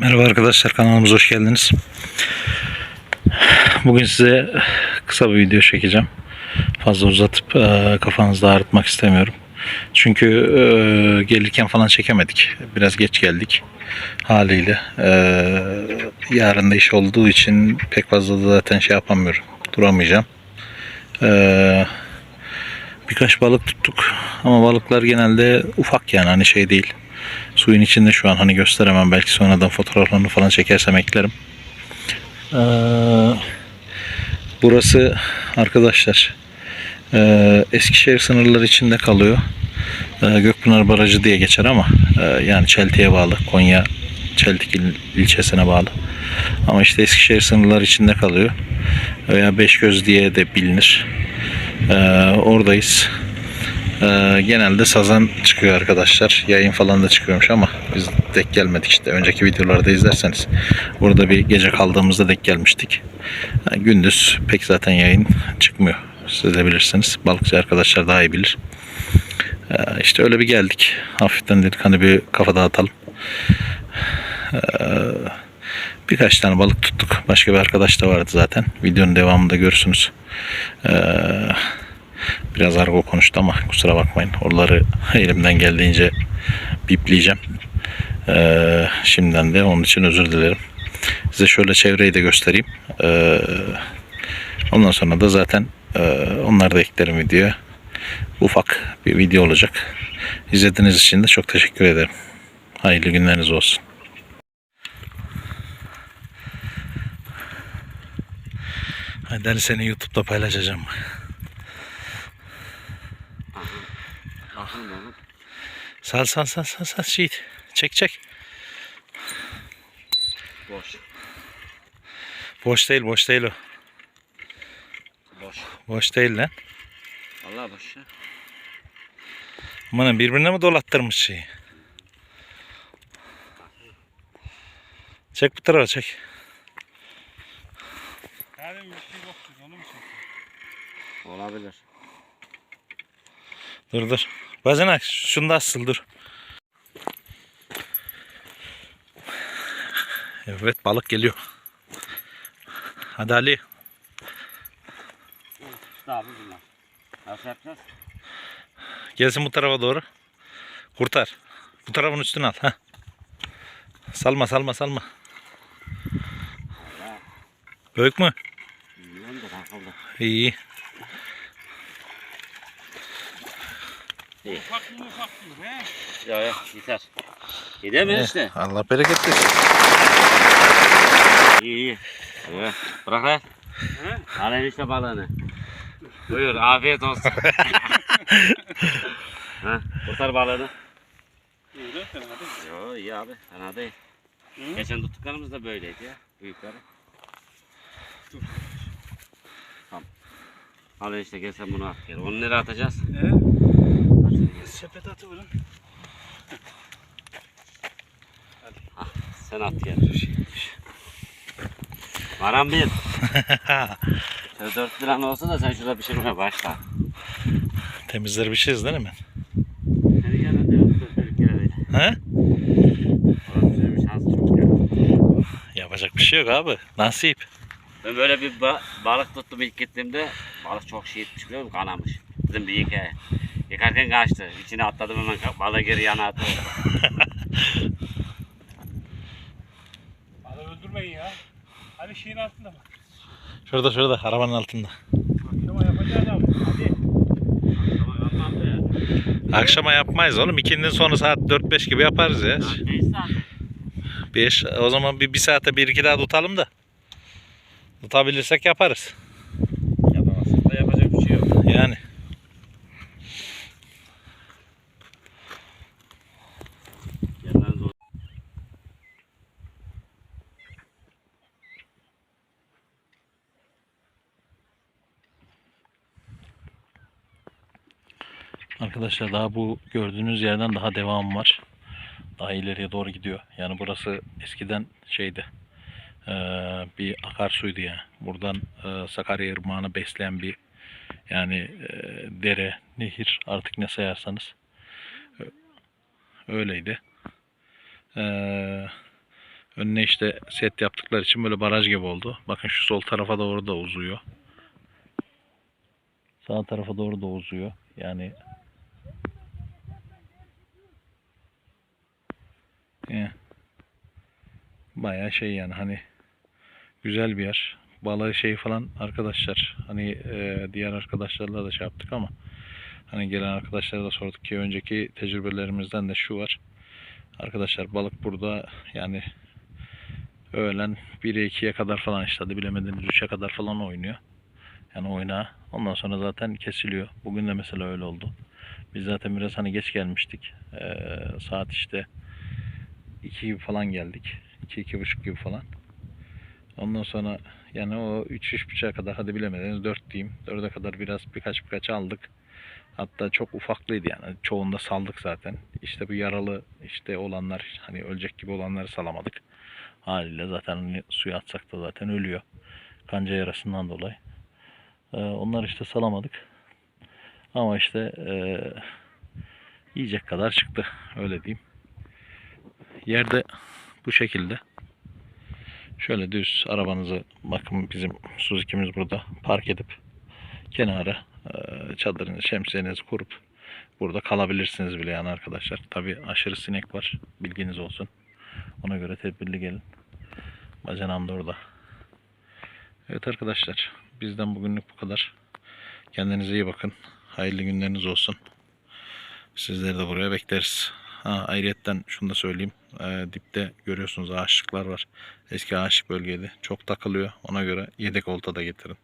Merhaba arkadaşlar kanalımıza hoş geldiniz. Bugün size kısa bir video çekeceğim. Fazla uzatıp e, kafanızda ağrıtmak istemiyorum. Çünkü e, gelirken falan çekemedik. Biraz geç geldik haliyle. E, yarın da iş olduğu için pek fazla da zaten şey yapamıyorum. Duramayacağım. E, birkaç balık tuttuk ama balıklar genelde ufak yani hani şey değil. Suyun içinde şu an hani gösteremem. Belki sonradan fotoğraflarını falan çekersem eklerim. Ee, burası arkadaşlar e, Eskişehir sınırları içinde kalıyor. E, Gökpınar Barajı diye geçer ama e, yani Çeltik'e bağlı. Konya Çeltik il- ilçesine bağlı. Ama işte Eskişehir sınırları içinde kalıyor. Veya Beşgöz diye de bilinir. E, oradayız. Ee, genelde sazan çıkıyor arkadaşlar. Yayın falan da çıkıyormuş ama biz denk gelmedik işte. Önceki videolarda izlerseniz. Burada bir gece kaldığımızda denk gelmiştik. Yani gündüz pek zaten yayın çıkmıyor. Siz de bilirsiniz. Balıkçı arkadaşlar daha iyi bilir. Ee, işte öyle bir geldik. Hafiften dedik hani bir kafa dağıtalım. Ee, birkaç tane balık tuttuk. Başka bir arkadaş da vardı zaten. Videonun devamında görürsünüz. Ee, Biraz argo konuştu ama kusura bakmayın. Oraları elimden geldiğince bipleyeceğim. Ee, şimdiden de onun için özür dilerim. Size şöyle çevreyi de göstereyim. Ee, ondan sonra da zaten e, onları da eklerim videoya. Ufak bir video olacak. İzlediğiniz için de çok teşekkür ederim. Hayırlı günleriniz olsun. Hadi seni YouTube'da paylaşacağım. Sal sal sal sal sal Şehit. Çek çek. Boş. Boş değil boş değil o. Boş. Boş değil lan. Vallahi boş ya. Aman birbirine mi dolattırmış şeyi? Çek bu tarafa çek. Yarın bir şey yoktu onu mu çektin? Olabilir. Dur dur. Bacanak şunu da asıl dur. Evet balık geliyor. Hadi Ali. Bu bunlar. Nasıl yapacağız? Gelsin bu tarafa doğru. Kurtar. Bu tarafın üstüne al. Heh. Salma salma salma. Büyük mü? Bilmiyorum da takıldı. İyi. Ufak mı ufak mı he? Ya ya yeter. Gider mi işte? Eh, Allah bereket versin. İyi iyi. Evet. Bırak lan. Al enişte balığını. Buyur afiyet olsun. ha, kurtar balığını. İyi de fena değil. Yo iyi abi fena değil. Hı? Geçen tuttuklarımız da böyleydi ya. Büyükleri. Tamam. Al enişte gel sen bunu at gel. Onu nereye atacağız? He? Sepet atıverin. Sen at gel. Varan bir. Şöyle dört liran olsa da sen şurada pişirmeye başla. Temizleri bir şeyiz değil mi? Seni gel hadi kere değil. He? Orası şans çok ya. Yapacak bir şey yok abi. Nasip. Ben böyle bir ba- balık tuttum ilk gittiğimde balık çok şey etmiş biliyor musun? Kanamış. Bizim bir hikaye. Yıkarken kaçtı. İçine atladım hemen balığı geri yana attım. Hadi öldürmeyin ya. Hadi şeyin altında bak. Şurada şurada arabanın altında. Akşama yapacağız abi. Hadi. Akşama yapmayız oğlum. İkindin sonra saat 4-5 gibi yaparız ya. Beş saat. 5 o zaman bir, bir saate bir iki daha tutalım da. Tutabilirsek yaparız. Yapamazsın da yapacak bir şey yok. Yani. Yerden zor. Arkadaşlar daha bu gördüğünüz yerden daha devam var. Daha ileriye doğru gidiyor. Yani burası eskiden şeydi. eee, bir akarsuydu yani. Buradan eee, Sakarya Irmağı'nı besleyen bir yani eee, dere, nehir artık ne sayarsanız öyleydi. Önüne işte set yaptıkları için böyle baraj gibi oldu. Bakın şu sol tarafa doğru da uzuyor. Sağ tarafa doğru da uzuyor. Yani Yani bayağı şey yani hani güzel bir yer. Balığı şey falan arkadaşlar hani e, diğer arkadaşlarla da şey yaptık ama hani gelen arkadaşlara da sorduk ki önceki tecrübelerimizden de şu var. Arkadaşlar balık burada yani öğlen 1'e 2'ye kadar falan işte hadi bilemediniz 3'e kadar falan oynuyor. Yani oyna. Ondan sonra zaten kesiliyor. Bugün de mesela öyle oldu. Biz zaten biraz hani geç gelmiştik. Ee, saat işte 2 gibi falan geldik. 2 iki, buçuk gibi falan. Ondan sonra yani o 3 üç buçuğa kadar hadi bilemediniz 4 diyeyim. 4'e kadar biraz birkaç birkaç aldık. Hatta çok ufaklıydı yani. Çoğunda saldık zaten. İşte bu yaralı işte olanlar hani ölecek gibi olanları salamadık. Haliyle zaten hani suya atsak da zaten ölüyor. Kanca yarasından dolayı. Ee, onları işte salamadık. Ama işte ee, yiyecek kadar çıktı. Öyle diyeyim. Yerde bu şekilde. Şöyle düz arabanızı bakın bizim Suzuki'miz burada park edip kenara e, çadırınızı şemsiyenizi kurup burada kalabilirsiniz bile yani arkadaşlar. Tabi aşırı sinek var. Bilginiz olsun. Ona göre tedbirli gelin. Bacanam da orada. Evet arkadaşlar. Bizden bugünlük bu kadar. Kendinize iyi bakın. Hayırlı günleriniz olsun. Sizleri de buraya bekleriz. Ha, ayrıyetten şunu da söyleyeyim. Ee, dipte görüyorsunuz ağaçlıklar var. Eski ağaçlık bölgeydi. Çok takılıyor. Ona göre yedek olta da getirin.